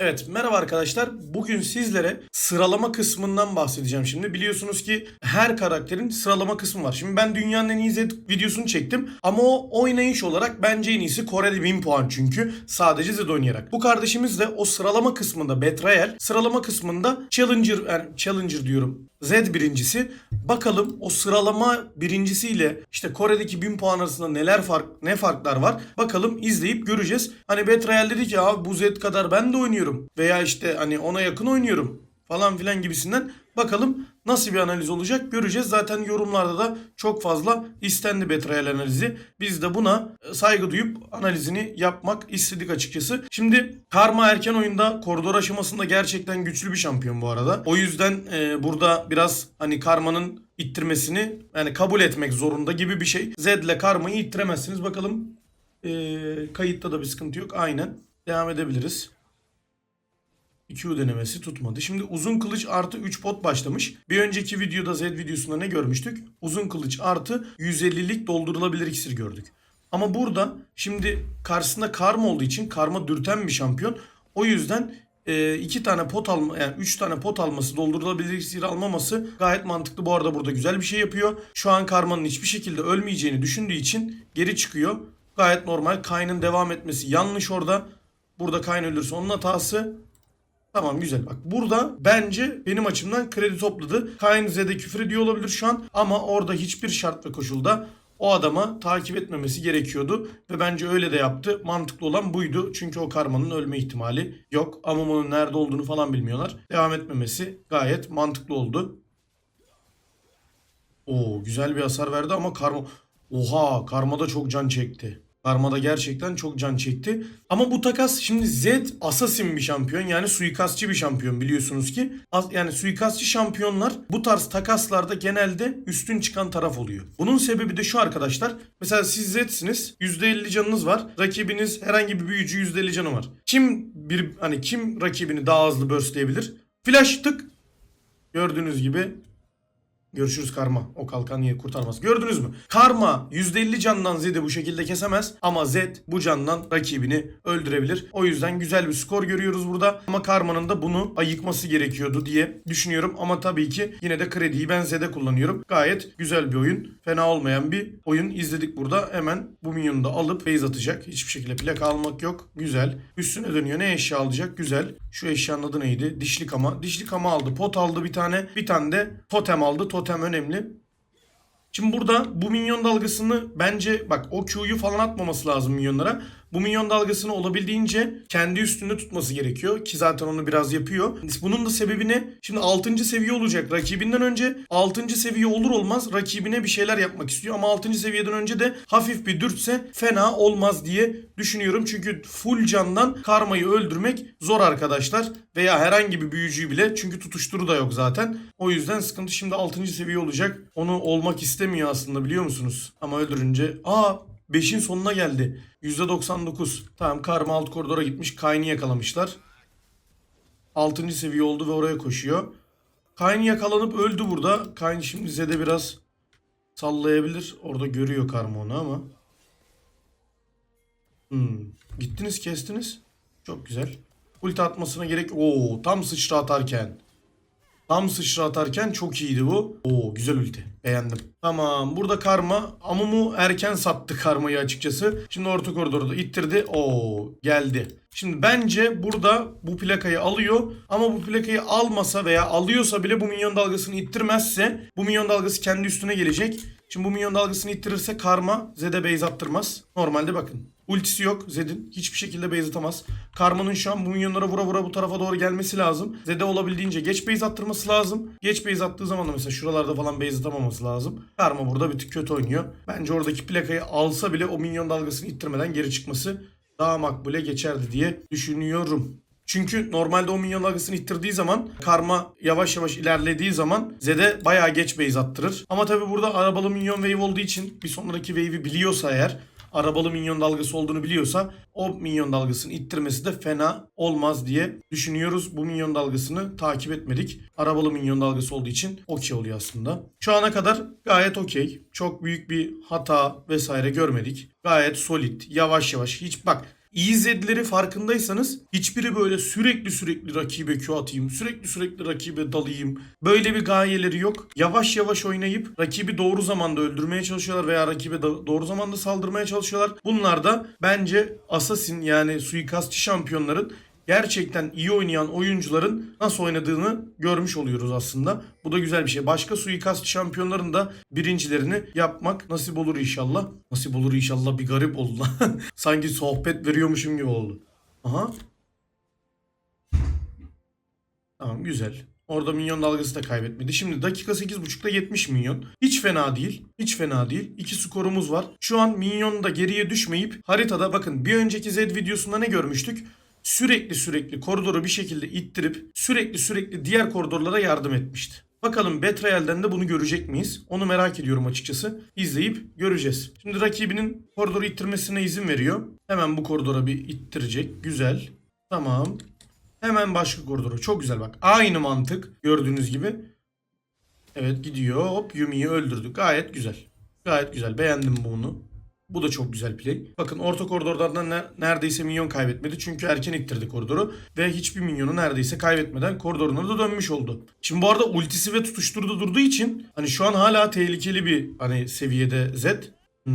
Evet merhaba arkadaşlar. Bugün sizlere sıralama kısmından bahsedeceğim şimdi. Biliyorsunuz ki her karakterin sıralama kısmı var. Şimdi ben dünyanın en iyi Z videosunu çektim. Ama o oynayış olarak bence en iyisi Kore'de 1000 puan çünkü. Sadece Z oynayarak. Bu kardeşimiz de o sıralama kısmında Betrayal, sıralama kısmında Challenger, yani Challenger diyorum. Z birincisi. Bakalım o sıralama birincisiyle işte Kore'deki 1000 puan arasında neler fark ne farklar var? Bakalım izleyip göreceğiz. Hani Betrayal dedi ki abi bu Z kadar ben de oynuyorum. Veya işte hani ona yakın oynuyorum falan filan gibisinden. Bakalım nasıl bir analiz olacak göreceğiz. Zaten yorumlarda da çok fazla istendi Betrayal analizi. Biz de buna saygı duyup analizini yapmak istedik açıkçası. Şimdi Karma erken oyunda koridor aşamasında gerçekten güçlü bir şampiyon bu arada. O yüzden e, burada biraz hani Karma'nın ittirmesini yani kabul etmek zorunda gibi bir şey. Z ile Karma'yı ittiremezsiniz. Bakalım e, kayıtta da bir sıkıntı yok. Aynen. Devam edebiliriz. 2U denemesi tutmadı. Şimdi uzun kılıç artı 3 pot başlamış. Bir önceki videoda Z videosunda ne görmüştük? Uzun kılıç artı 150'lik doldurulabilir iksir gördük. Ama burada şimdi karşısında karma olduğu için karma dürten bir şampiyon. O yüzden e, iki tane pot alma yani üç tane pot alması doldurulabilir iksir almaması gayet mantıklı. Bu arada burada güzel bir şey yapıyor. Şu an karmanın hiçbir şekilde ölmeyeceğini düşündüğü için geri çıkıyor. Gayet normal. Kayn'ın devam etmesi yanlış orada. Burada Kayn ölürse onun hatası. Tamam güzel bak burada bence benim açımdan kredi topladı. Kayn Z'de küfür ediyor olabilir şu an ama orada hiçbir şart ve koşulda o adama takip etmemesi gerekiyordu. Ve bence öyle de yaptı. Mantıklı olan buydu. Çünkü o karmanın ölme ihtimali yok. Amumu'nun nerede olduğunu falan bilmiyorlar. Devam etmemesi gayet mantıklı oldu. Oo güzel bir hasar verdi ama karma... Oha karma da çok can çekti. Karma'da gerçekten çok can çekti. Ama bu takas şimdi Z assassin bir şampiyon yani suikastçı bir şampiyon biliyorsunuz ki. Yani suikastçı şampiyonlar bu tarz takaslarda genelde üstün çıkan taraf oluyor. Bunun sebebi de şu arkadaşlar. Mesela siz Z'siniz %50 canınız var. Rakibiniz herhangi bir büyücü %50 canı var. Kim bir hani kim rakibini daha hızlı burstleyebilir? Flash tık. Gördüğünüz gibi Görüşürüz Karma. O kalkan niye kurtarmaz. Gördünüz mü? Karma %50 candan Zed'i bu şekilde kesemez. Ama Zed bu candan rakibini öldürebilir. O yüzden güzel bir skor görüyoruz burada. Ama Karma'nın da bunu ayıkması gerekiyordu diye düşünüyorum. Ama tabii ki yine de krediyi ben Zed'e kullanıyorum. Gayet güzel bir oyun. Fena olmayan bir oyun izledik burada. Hemen bu minyonu da alıp base atacak. Hiçbir şekilde plaka almak yok. Güzel. Üstüne dönüyor. Ne eşya alacak? Güzel. Şu eşyanın adı neydi? Dişlik ama. Dişlik ama aldı. Pot aldı bir tane. Bir tane de totem aldı. Totem önemli. Şimdi burada bu minyon dalgasını bence bak o Q'yu falan atmaması lazım minyonlara. Bu minyon dalgasını olabildiğince kendi üstünde tutması gerekiyor ki zaten onu biraz yapıyor. Bunun da sebebi ne? Şimdi 6. seviye olacak rakibinden önce 6. seviye olur olmaz rakibine bir şeyler yapmak istiyor ama 6. seviyeden önce de hafif bir dürtse fena olmaz diye düşünüyorum. Çünkü full candan karmayı öldürmek zor arkadaşlar veya herhangi bir büyücüyü bile çünkü tutuşturu da yok zaten. O yüzden sıkıntı şimdi 6. seviye olacak. Onu olmak istemiyor aslında biliyor musunuz? Ama öldürünce aa 5'in sonuna geldi. %99. Tamam karma alt koridora gitmiş. Kayn'i yakalamışlar. 6. seviye oldu ve oraya koşuyor. Kayn yakalanıp öldü burada. Kayn şimdi Zed'e biraz sallayabilir. Orada görüyor karma onu ama. Hmm. Gittiniz kestiniz. Çok güzel. Ulti atmasına gerek. Oo tam sıçra atarken. Tam sıçra atarken çok iyiydi bu. Oo güzel ulti. Beğendim. Tamam burada karma. Amumu erken sattı karmayı açıkçası. Şimdi orta koridorda da ittirdi. Oo geldi. Şimdi bence burada bu plakayı alıyor. Ama bu plakayı almasa veya alıyorsa bile bu minyon dalgasını ittirmezse bu minyon dalgası kendi üstüne gelecek. Şimdi bu minyon dalgasını ittirirse karma Zed'e base attırmaz. Normalde bakın. Ultisi yok Zed'in. Hiçbir şekilde base atamaz. Karma'nın şu an bu minyonlara vura vura bu tarafa doğru gelmesi lazım. Zed'e olabildiğince geç base attırması lazım. Geç base attığı zaman da mesela şuralarda falan base atamaması lazım. Karma burada bir tık kötü oynuyor. Bence oradaki plakayı alsa bile o minyon dalgasını ittirmeden geri çıkması daha makbule geçerdi diye düşünüyorum. Çünkü normalde o minyon dalgasını ittirdiği zaman karma yavaş yavaş ilerlediği zaman Zed'e bayağı geç base attırır. Ama tabi burada arabalı minyon wave olduğu için bir sonraki wave'i biliyorsa eğer arabalı minyon dalgası olduğunu biliyorsa o minyon dalgasını ittirmesi de fena olmaz diye düşünüyoruz. Bu minyon dalgasını takip etmedik. Arabalı minyon dalgası olduğu için okey oluyor aslında. Şu ana kadar gayet okey. Çok büyük bir hata vesaire görmedik. Gayet solid, yavaş yavaş. Hiç bak iyi zedleri farkındaysanız hiçbiri böyle sürekli sürekli rakibe Q atayım, sürekli sürekli rakibe dalayım. Böyle bir gayeleri yok. Yavaş yavaş oynayıp rakibi doğru zamanda öldürmeye çalışıyorlar veya rakibe doğru zamanda saldırmaya çalışıyorlar. Bunlar da bence Assassin yani suikastçı şampiyonların gerçekten iyi oynayan oyuncuların nasıl oynadığını görmüş oluyoruz aslında. Bu da güzel bir şey. Başka suikast şampiyonların da birincilerini yapmak nasip olur inşallah. Nasip olur inşallah bir garip oldu lan. Sanki sohbet veriyormuşum gibi oldu. Aha. Tamam güzel. Orada minyon dalgası da kaybetmedi. Şimdi dakika 8.5'da 70 milyon. Hiç fena değil. Hiç fena değil. İki skorumuz var. Şu an minyon da geriye düşmeyip haritada bakın bir önceki Z videosunda ne görmüştük? Sürekli sürekli koridoru bir şekilde ittirip sürekli sürekli diğer koridorlara yardım etmişti. Bakalım Betrayal'den de bunu görecek miyiz? Onu merak ediyorum açıkçası. İzleyip göreceğiz. Şimdi rakibinin koridoru ittirmesine izin veriyor. Hemen bu koridora bir ittirecek. Güzel. Tamam. Hemen başka koridora. Çok güzel bak. Aynı mantık gördüğünüz gibi. Evet gidiyor. Hop Yumi'yi öldürdük. Gayet güzel. Gayet güzel. Beğendim bunu. Bu da çok güzel play. Bakın orta koridorlardan ne- neredeyse minyon kaybetmedi. Çünkü erken ittirdi koridoru. Ve hiçbir minyonu neredeyse kaybetmeden koridoruna da dönmüş oldu. Şimdi bu arada ultisi ve tutuşturdu durduğu için hani şu an hala tehlikeli bir hani seviyede Z. Hmm.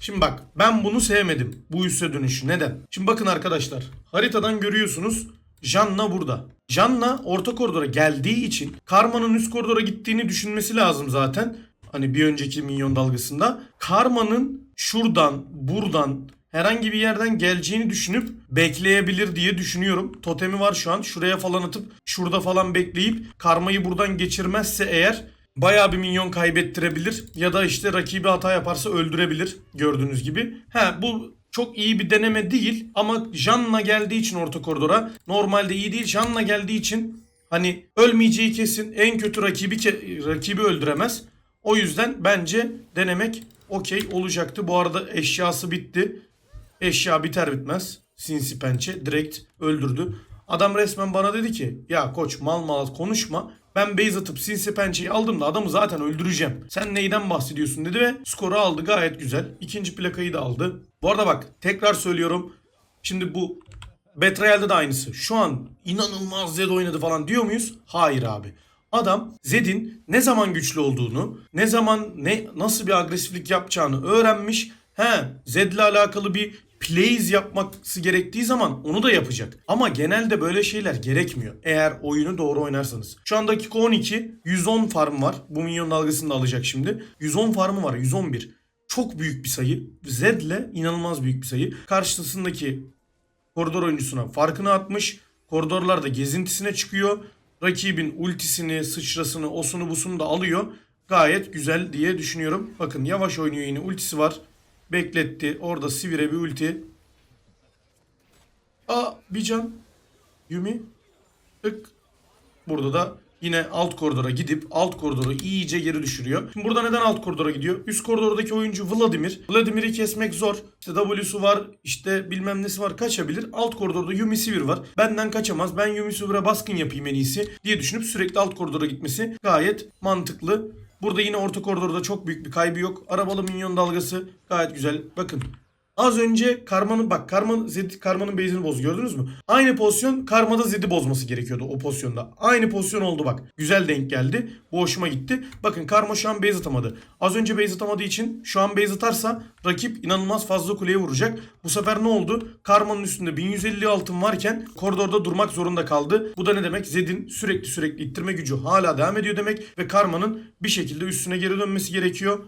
Şimdi bak ben bunu sevmedim. Bu üste dönüşü. Neden? Şimdi bakın arkadaşlar. Haritadan görüyorsunuz. Janna burada. Janna orta koridora geldiği için Karma'nın üst koridora gittiğini düşünmesi lazım zaten. Hani bir önceki minyon dalgasında. Karma'nın şuradan, buradan herhangi bir yerden geleceğini düşünüp bekleyebilir diye düşünüyorum. Totemi var şu an. Şuraya falan atıp şurada falan bekleyip Karma'yı buradan geçirmezse eğer bayağı bir minyon kaybettirebilir ya da işte rakibi hata yaparsa öldürebilir gördüğünüz gibi. He bu çok iyi bir deneme değil ama Janna geldiği için orta koridora normalde iyi değil. Janna geldiği için hani ölmeyeceği kesin en kötü rakibi ke- rakibi öldüremez. O yüzden bence denemek okey olacaktı. Bu arada eşyası bitti. Eşya biter bitmez. Sinsi pençe direkt öldürdü. Adam resmen bana dedi ki ya koç mal mal konuşma. Ben base atıp sinsi pençeyi aldım da adamı zaten öldüreceğim. Sen neyden bahsediyorsun dedi ve skoru aldı gayet güzel. İkinci plakayı da aldı. Bu arada bak tekrar söylüyorum. Şimdi bu Betrayal'de de aynısı. Şu an inanılmaz Zed oynadı falan diyor muyuz? Hayır abi. Adam Zed'in ne zaman güçlü olduğunu, ne zaman ne nasıl bir agresiflik yapacağını öğrenmiş. He, Zed'le alakalı bir plays yapması gerektiği zaman onu da yapacak. Ama genelde böyle şeyler gerekmiyor. Eğer oyunu doğru oynarsanız. Şu an dakika 12. 110 farm var. Bu minyon dalgasını da alacak şimdi. 110 farmı var. 111. Çok büyük bir sayı. Zed'le inanılmaz büyük bir sayı. Karşısındaki koridor oyuncusuna farkını atmış. Koridorlarda gezintisine çıkıyor. Rakibin ultisini, sıçrasını, osunu busunu da alıyor. Gayet güzel diye düşünüyorum. Bakın yavaş oynuyor yine ultisi var. Bekletti. Orada Sivir'e bir ulti. Aa bir can. Yumi. Tık. Burada da yine alt koridora gidip alt koridoru iyice geri düşürüyor. Şimdi burada neden alt koridora gidiyor? Üst koridordaki oyuncu Vladimir. Vladimir'i kesmek zor. İşte W'su var, işte bilmem nesi var kaçabilir. Alt koridorda Yumi Sivir var. Benden kaçamaz. Ben Yumi Sivir'e baskın yapayım en iyisi diye düşünüp sürekli alt koridora gitmesi gayet mantıklı. Burada yine orta koridorda çok büyük bir kaybı yok. Arabalı minyon dalgası gayet güzel. Bakın Az önce Karma'nın bak Karma Zed Karma'nın base'ini boz gördünüz mü? Aynı pozisyon Karma'da Zed'i bozması gerekiyordu o pozisyonda. Aynı pozisyon oldu bak. Güzel denk geldi. Bu hoşuma gitti. Bakın Karma şu an base atamadı. Az önce base atamadığı için şu an base atarsa rakip inanılmaz fazla kuleye vuracak. Bu sefer ne oldu? Karma'nın üstünde 1150 altın varken koridorda durmak zorunda kaldı. Bu da ne demek? Zed'in sürekli sürekli ittirme gücü hala devam ediyor demek ve Karma'nın bir şekilde üstüne geri dönmesi gerekiyor.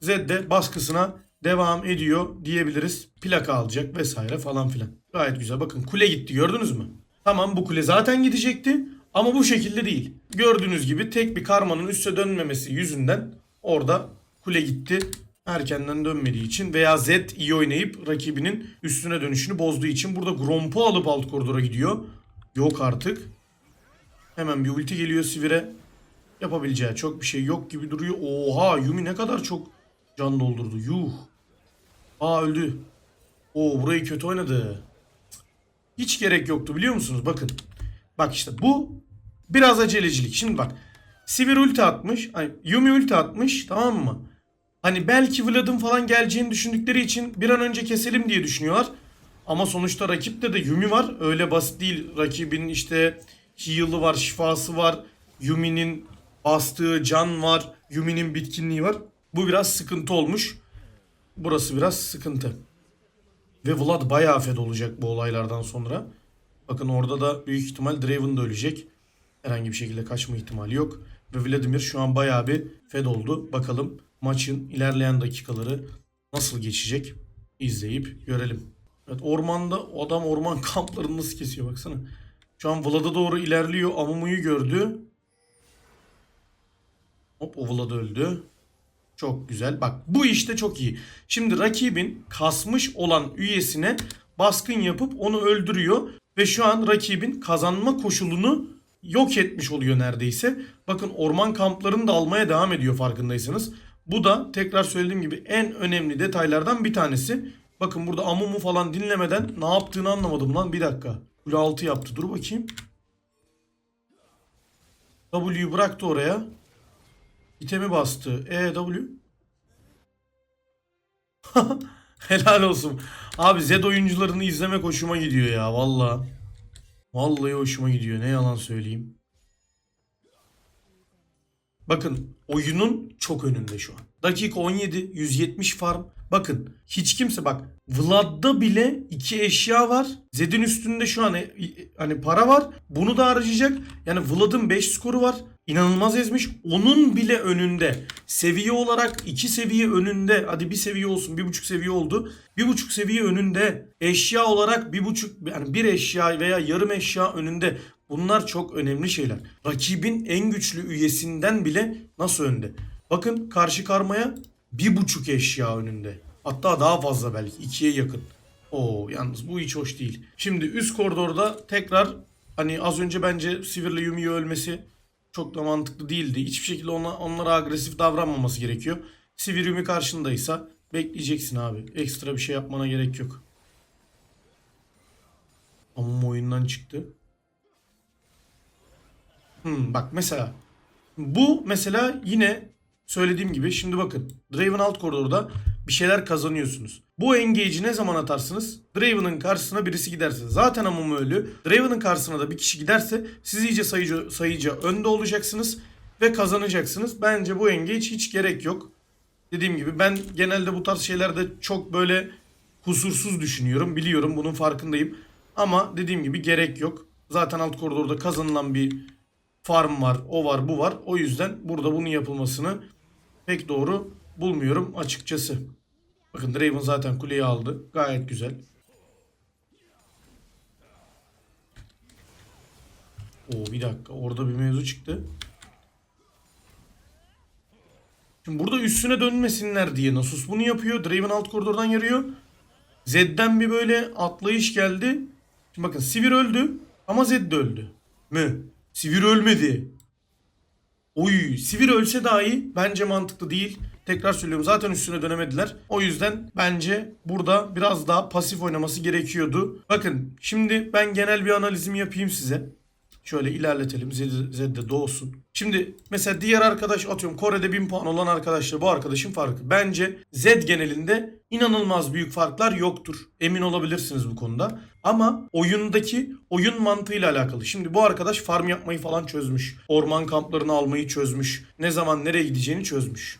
Zed de baskısına devam ediyor diyebiliriz. Plaka alacak vesaire falan filan. Gayet güzel. Bakın kule gitti gördünüz mü? Tamam bu kule zaten gidecekti ama bu şekilde değil. Gördüğünüz gibi tek bir karmanın üste dönmemesi yüzünden orada kule gitti. Erkenden dönmediği için veya Z iyi oynayıp rakibinin üstüne dönüşünü bozduğu için burada Gromp'u alıp alt koridora gidiyor. Yok artık. Hemen bir ulti geliyor Sivir'e. Yapabileceği çok bir şey yok gibi duruyor. Oha Yumi ne kadar çok can doldurdu. Yuh. Aa öldü. Oo burayı kötü oynadı. Hiç gerek yoktu biliyor musunuz? Bakın. Bak işte bu biraz acelecilik. Şimdi bak. Sivir ulti atmış. Hani Yumi ulti atmış tamam mı? Hani belki Vlad'ın falan geleceğini düşündükleri için bir an önce keselim diye düşünüyorlar. Ama sonuçta rakipte de Yumi var. Öyle basit değil. Rakibin işte heal'ı var, şifası var. Yumi'nin bastığı can var. Yumi'nin bitkinliği var. Bu biraz sıkıntı olmuş. Burası biraz sıkıntı. Ve Vlad bayağı fed olacak bu olaylardan sonra. Bakın orada da büyük ihtimal Draven da ölecek. Herhangi bir şekilde kaçma ihtimali yok. Ve Vladimir şu an bayağı bir fed oldu. Bakalım maçın ilerleyen dakikaları nasıl geçecek izleyip görelim. Evet ormanda adam orman kamplarını nasıl kesiyor baksana. Şu an Vlad'a doğru ilerliyor. Amumu'yu gördü. Hop o Vlad öldü. Çok güzel. Bak bu işte çok iyi. Şimdi rakibin kasmış olan üyesine baskın yapıp onu öldürüyor. Ve şu an rakibin kazanma koşulunu yok etmiş oluyor neredeyse. Bakın orman kamplarını da almaya devam ediyor farkındaysanız. Bu da tekrar söylediğim gibi en önemli detaylardan bir tanesi. Bakın burada Amumu falan dinlemeden ne yaptığını anlamadım lan. Bir dakika. Kule 6 yaptı. Dur bakayım. W'yu bıraktı oraya. İtemi bastı. E W. Helal olsun. Abi Z oyuncularını izlemek hoşuma gidiyor ya valla. Vallahi hoşuma gidiyor. Ne yalan söyleyeyim. Bakın oyunun çok önünde şu an. Dakika 17 170 farm. Bakın hiç kimse bak Vlad'da bile iki eşya var. Zed'in üstünde şu an e- hani para var. Bunu da harcayacak. Yani Vlad'ın 5 skoru var. İnanılmaz ezmiş. Onun bile önünde. Seviye olarak iki seviye önünde. Hadi bir seviye olsun. Bir buçuk seviye oldu. Bir buçuk seviye önünde. Eşya olarak bir buçuk yani bir eşya veya yarım eşya önünde. Bunlar çok önemli şeyler. Rakibin en güçlü üyesinden bile nasıl önde? Bakın karşı karmaya bir buçuk eşya önünde. Hatta daha fazla belki ikiye yakın. Oo yalnız bu hiç hoş değil. Şimdi üst koridorda tekrar hani az önce bence Sivir'le Yumi'yi ölmesi çok da mantıklı değildi. Hiçbir şekilde ona, onlara agresif davranmaması gerekiyor. Sivir Yumi karşındaysa bekleyeceksin abi. Ekstra bir şey yapmana gerek yok. Ama oyundan çıktı. Hmm, bak mesela bu mesela yine söylediğim gibi şimdi bakın Draven alt koridorda bir şeyler kazanıyorsunuz. Bu engage'i ne zaman atarsınız? Draven'ın karşısına birisi giderse. Zaten Amumu ölü. Draven'ın karşısına da bir kişi giderse siz iyice sayıcı, sayıca önde olacaksınız ve kazanacaksınız. Bence bu engage hiç gerek yok. Dediğim gibi ben genelde bu tarz şeylerde çok böyle kusursuz düşünüyorum. Biliyorum bunun farkındayım. Ama dediğim gibi gerek yok. Zaten alt koridorda kazanılan bir farm var, o var, bu var. O yüzden burada bunun yapılmasını pek doğru bulmuyorum açıkçası. Bakın Draven zaten kuleyi aldı. Gayet güzel. Oo bir dakika orada bir mevzu çıktı. Şimdi burada üstüne dönmesinler diye Nasus bunu yapıyor. Draven alt koridordan yarıyor. Zed'den bir böyle atlayış geldi. Şimdi bakın Sivir öldü ama Zed de öldü. Mü? Sivir ölmedi. Oy, Sivir ölse dahi bence mantıklı değil. Tekrar söylüyorum zaten üstüne dönemediler. O yüzden bence burada biraz daha pasif oynaması gerekiyordu. Bakın şimdi ben genel bir analizimi yapayım size. Şöyle ilerletelim. Zed, Zed de doğsun. Şimdi mesela diğer arkadaş atıyorum Kore'de 1000 puan olan arkadaşla bu arkadaşın farkı. Bence Zed genelinde inanılmaz büyük farklar yoktur. Emin olabilirsiniz bu konuda. Ama oyundaki oyun mantığıyla alakalı. Şimdi bu arkadaş farm yapmayı falan çözmüş. Orman kamplarını almayı çözmüş. Ne zaman nereye gideceğini çözmüş.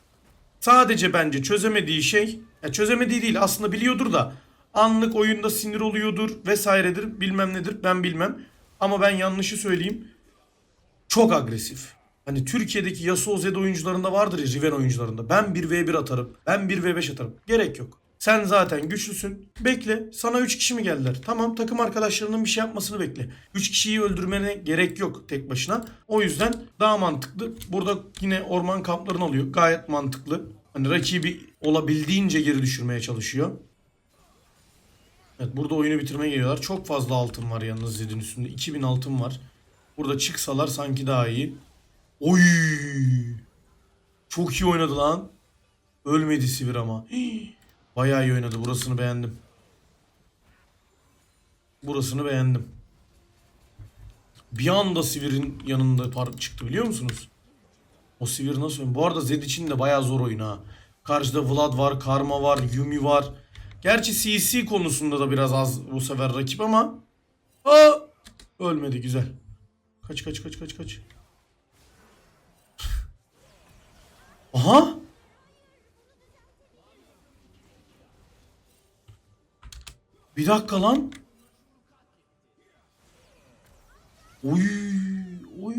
Sadece bence çözemediği şey, ya çözemediği değil aslında biliyordur da anlık oyunda sinir oluyordur vesairedir bilmem nedir ben bilmem. Ama ben yanlışı söyleyeyim. Çok agresif. Hani Türkiye'deki Yasuo Zed oyuncularında vardır ya Riven oyuncularında. Ben 1v1 atarım. Ben 1v5 atarım. Gerek yok. Sen zaten güçlüsün. Bekle. Sana 3 kişi mi geldiler? Tamam takım arkadaşlarının bir şey yapmasını bekle. 3 kişiyi öldürmene gerek yok tek başına. O yüzden daha mantıklı. Burada yine orman kamplarını alıyor. Gayet mantıklı. Hani rakibi olabildiğince geri düşürmeye çalışıyor. Evet burada oyunu bitirmeye geliyorlar. Çok fazla altın var yalnız Zed'in üstünde. 2000 altın var. Burada çıksalar sanki daha iyi. Oy! Çok iyi oynadı lan. Ölmedi Sivir ama. Hii. Bayağı iyi oynadı. Burasını beğendim. Burasını beğendim. Bir anda Sivir'in yanında par çıktı biliyor musunuz? O Sivir nasıl oyun? Bu arada Zed için de bayağı zor oyun ha. Karşıda Vlad var, Karma var, Yumi var. Gerçi CC konusunda da biraz az bu sefer rakip ama. Aa! Ölmedi güzel. Kaç kaç kaç kaç kaç. Aha! Bir dakika lan. Oy, oy.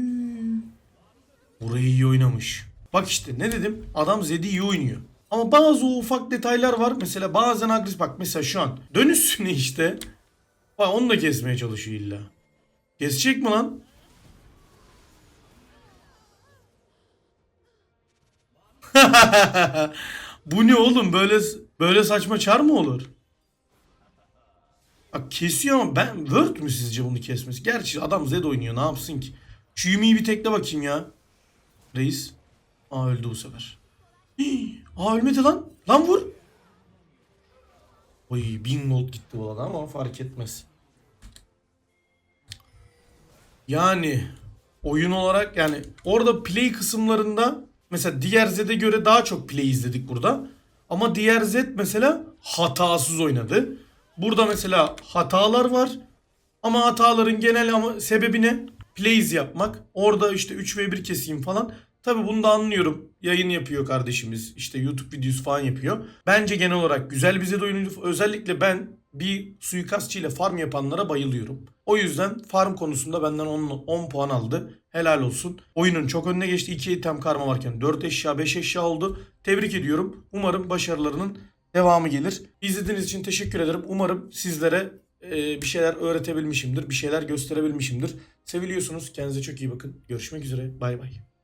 Burayı iyi oynamış. Bak işte ne dedim? Adam Zed'i iyi oynuyor. Ama bazı o ufak detaylar var. Mesela bazen agresif bak mesela şu an. Dön işte. Bak onu da kesmeye çalışıyor illa. Kesecek mi lan? Bu ne oğlum? Böyle böyle saçma çar mı olur? Bak kesiyor ama ben Word mü sizce bunu kesmesi? Gerçi adam Zed oynuyor ne yapsın ki? Şu Yumi'yi bir tekle bakayım ya. Reis. Aa öldü bu sefer. Hii, Aa ölmedi lan. Lan vur. Oy bin gold gitti arada ama fark etmez. Yani oyun olarak yani orada play kısımlarında mesela diğer Z'e göre daha çok play izledik burada. Ama diğer Z mesela hatasız oynadı. Burada mesela hatalar var. Ama hataların genel ama sebebi ne? Plays yapmak. Orada işte 3 ve 1 keseyim falan. Tabi bunu da anlıyorum. Yayın yapıyor kardeşimiz. İşte YouTube videosu falan yapıyor. Bence genel olarak güzel bize de. Özellikle ben bir suikastçı ile farm yapanlara bayılıyorum. O yüzden farm konusunda benden 10, 10 puan aldı. Helal olsun. Oyunun çok önüne geçti. 2 item karma varken 4 eşya 5 eşya oldu. Tebrik ediyorum. Umarım başarılarının devamı gelir. İzlediğiniz için teşekkür ederim. Umarım sizlere e, bir şeyler öğretebilmişimdir. Bir şeyler gösterebilmişimdir. Seviliyorsunuz. Kendinize çok iyi bakın. Görüşmek üzere. Bay bay.